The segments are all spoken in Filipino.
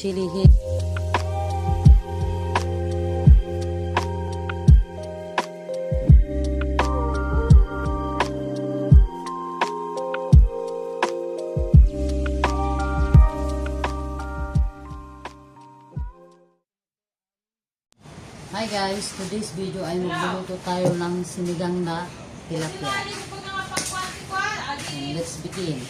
Hi guys, today's video ay magluluto tayo ng sinigang na tilapia. Let's begin.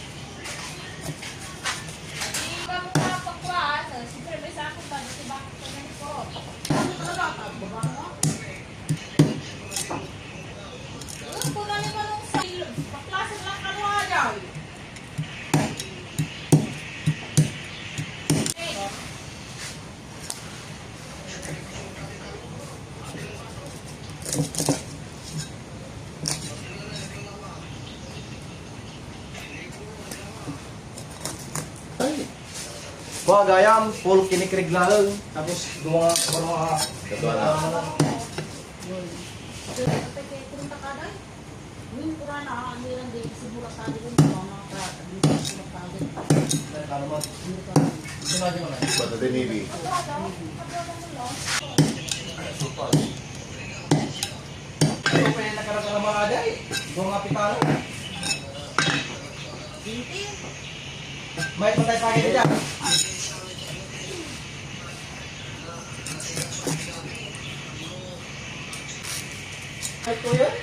Bango. Mga gayam, full kinikrig lang. Tapos gumawa ng mga... Totoo na. Ano. Bata din Navy. Ito pa yung nakarang ka ng mga aday. Gumawa nga pitalo. May patay sa akin dyan. Ito yun?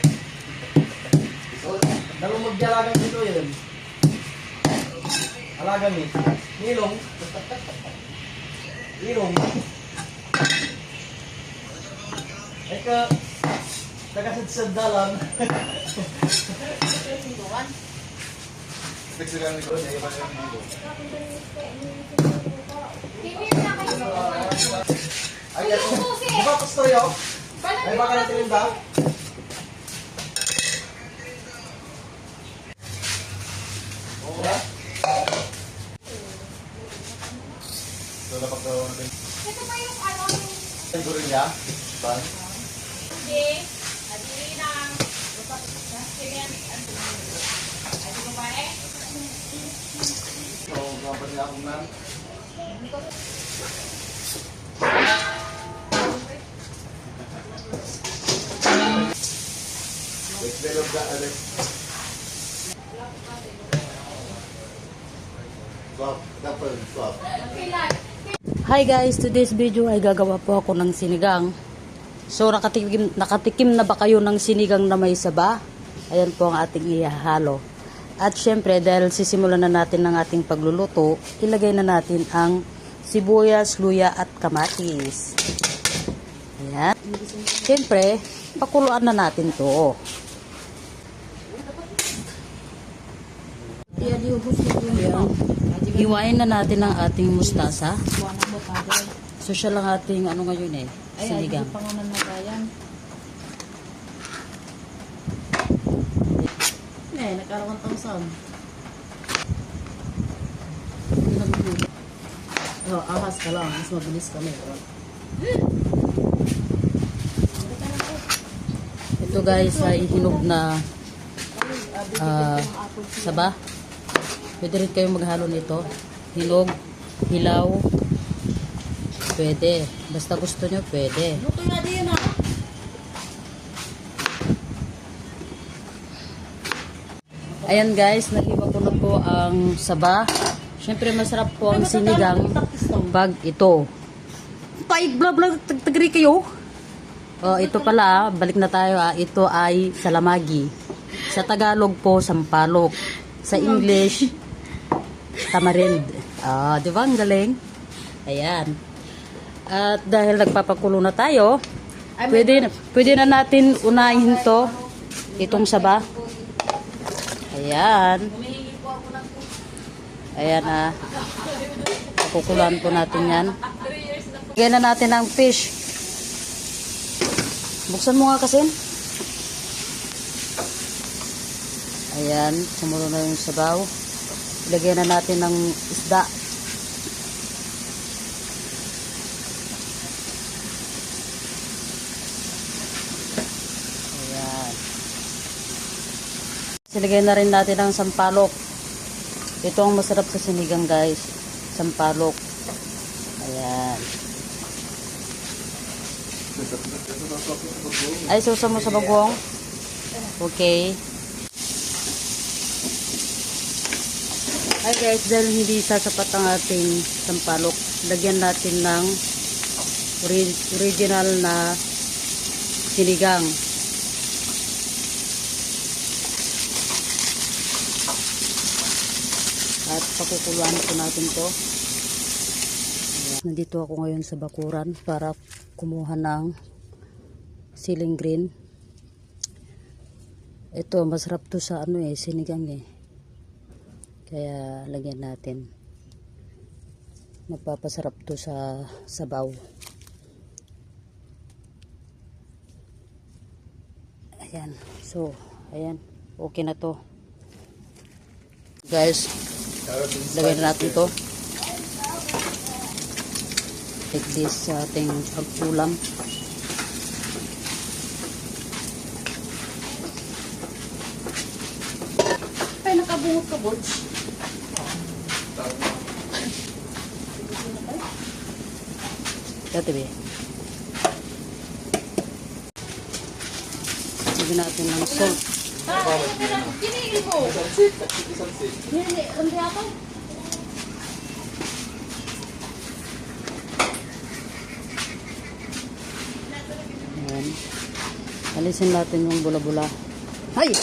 Dalawang magdalagang dito yun. Alaga ni. Nilong. Nilong. Ay ka, taga-sadsad dalan. Yung dito? Ay, ito. Di ba pastor yun? Ay, baka natin yung ba? Oo ba? So, napagkaroon natin. Ito pa yung ano, Ang guro niya. Ban. hindi, adili ng, ganyan, ano, ano ko ba eh? So, nan. Let's develop that, Alex. Swap. Couple. Swap. Hi guys, today's video ay gagawa po ako ng sinigang. So nakatikim, nakatikim na ba kayo ng sinigang na may saba? Ayan po ang ating ihahalo. At syempre dahil sisimulan na natin ng ating pagluluto, ilagay na natin ang sibuyas, luya at kamatis. Ayan. Syempre, pakuluan na natin to. Ayan. Hiwain na natin ang ating mustasa. So siya lang ating ano ngayon eh, sinigang. Eh, nagkaroon ng thousand. Oh, ahas ka lang. Mas mabilis kami. Ito guys ay hinog na ah, saba. Pwede rin kayong maghalo nito. Hinog, hilaw, pwede. Basta gusto nyo, pwede. Luto na din ha. Ayan guys, nahiwa ko na po ang saba. Siyempre masarap po ang sinigang pag ito. Tay, blah blah, tag tagri kayo. Oh, ito pala, balik na tayo ah. Ito ay salamagi. Sa Tagalog po, sampalok. Sa English, tamarind. Ah, di ba? Ang galing. Ayan. At dahil nagpapakulo na tayo, pwede, pwede na natin unahin to, itong saba. Ayan. Ayan ah. Kukulan po natin yan. Lagyan na natin ang fish. Buksan mo nga kasi. Ayan. Sumulo na yung sabaw. Lagyan na natin ng isda. Silagay na rin natin ang sampalok. Ito ang masarap sa sinigang guys. Sampalok. Ayan. Ay, susa mo sa bagong? Okay. Ay guys, dahil hindi sasapat ang ating sampalok, lagyan natin ng ori- original na sinigang. At pakukuluan po natin to. Nandito ako ngayon sa bakuran para kumuha ng siling green. Ito, masarap to sa ano eh, sinigang eh. Kaya lagyan natin. Magpapasarap to sa sabaw. Ayan. So, ayan. Okay na to. Guys, lagyan na natin to. Take this sa ating pagkulam. Ay, nakabungot ka, Bods. Dati ba? Lagyan natin ng salt. Kiniil mo. Hindi, hindi ako. Ayan. Alisin natin yung bula-bula. Hay!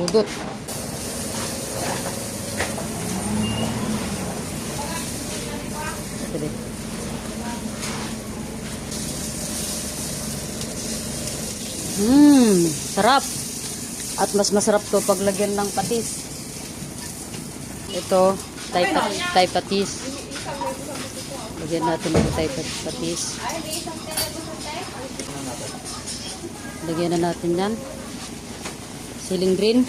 Budot. Sige. Mmm, sarap. At mas masarap to pag lagyan ng patis. Ito, tay, pat, tay patis. Lagyan natin ng tay pat- patis. Lagyan na natin yan. Siling green.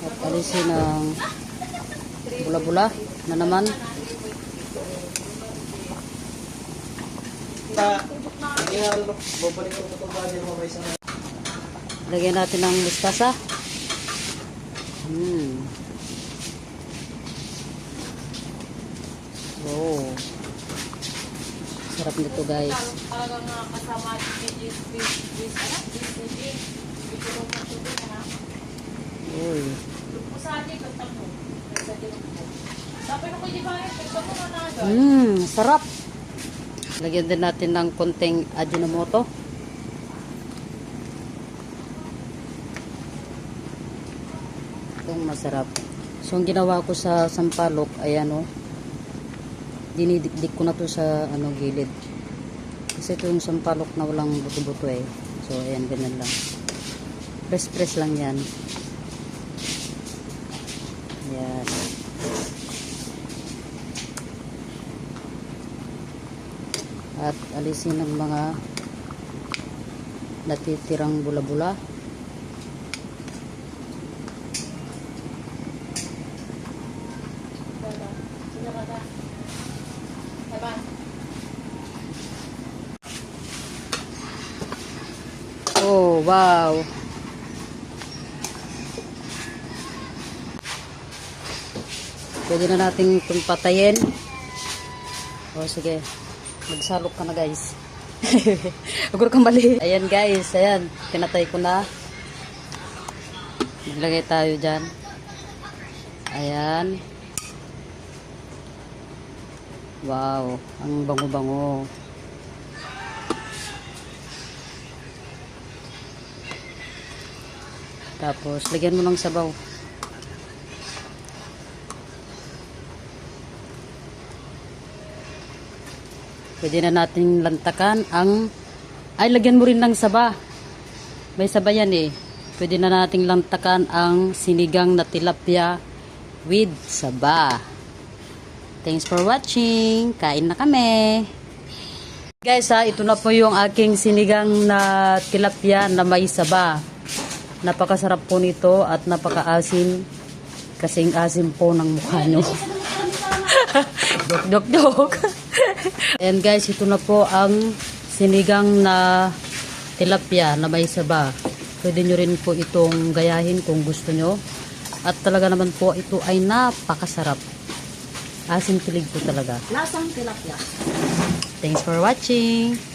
At alisin ang bula-bula na naman. Ta, hindi nga rin, babalik ko itong Lagyan natin ng mustasa. Hmm. Oh. Sarap nito guys. Talagang kasama Jis. Ito lang ang tubig, ano? Uy. Na na. Mmm, sarap. Lagyan din natin ng konting ajinomoto. Itong masarap. So, ang ginawa ko sa sampalok, ay ano, dinidikdik ko na to sa ano gilid. Kasi ito yung sampalok na walang buto-buto eh. So, ayan, ganyan lang. Press-press lang yan. Ayan. At alisin ang mga natitirang bula-bula. Oh wow. Pwede na natin itong patayin. Oh sige magsalok ka na guys Aguro kang mali. Ayan guys, ayan. Pinatay ko na. Maglagay tayo dyan. Ayan. Wow, ang bango-bango. Tapos, lagyan mo ng sabaw. Pwede na natin lantakan ang... Ay, lagyan mo rin ng saba. May saba yan eh. Pwede na nating lantakan ang sinigang na tilapia with saba. Thanks for watching. Kain na kami. Guys ha, ito na po yung aking sinigang na tilapia na may saba. Napakasarap po nito at napakaasim. Kasing asim po ng mukha nyo. dok, dok, dok. Ayan guys, ito na po ang sinigang na tilapia na may saba. Pwede nyo rin po itong gayahin kung gusto nyo. At talaga naman po ito ay napakasarap. Asim kilig po talaga. Lasang tilapia. Thanks for watching.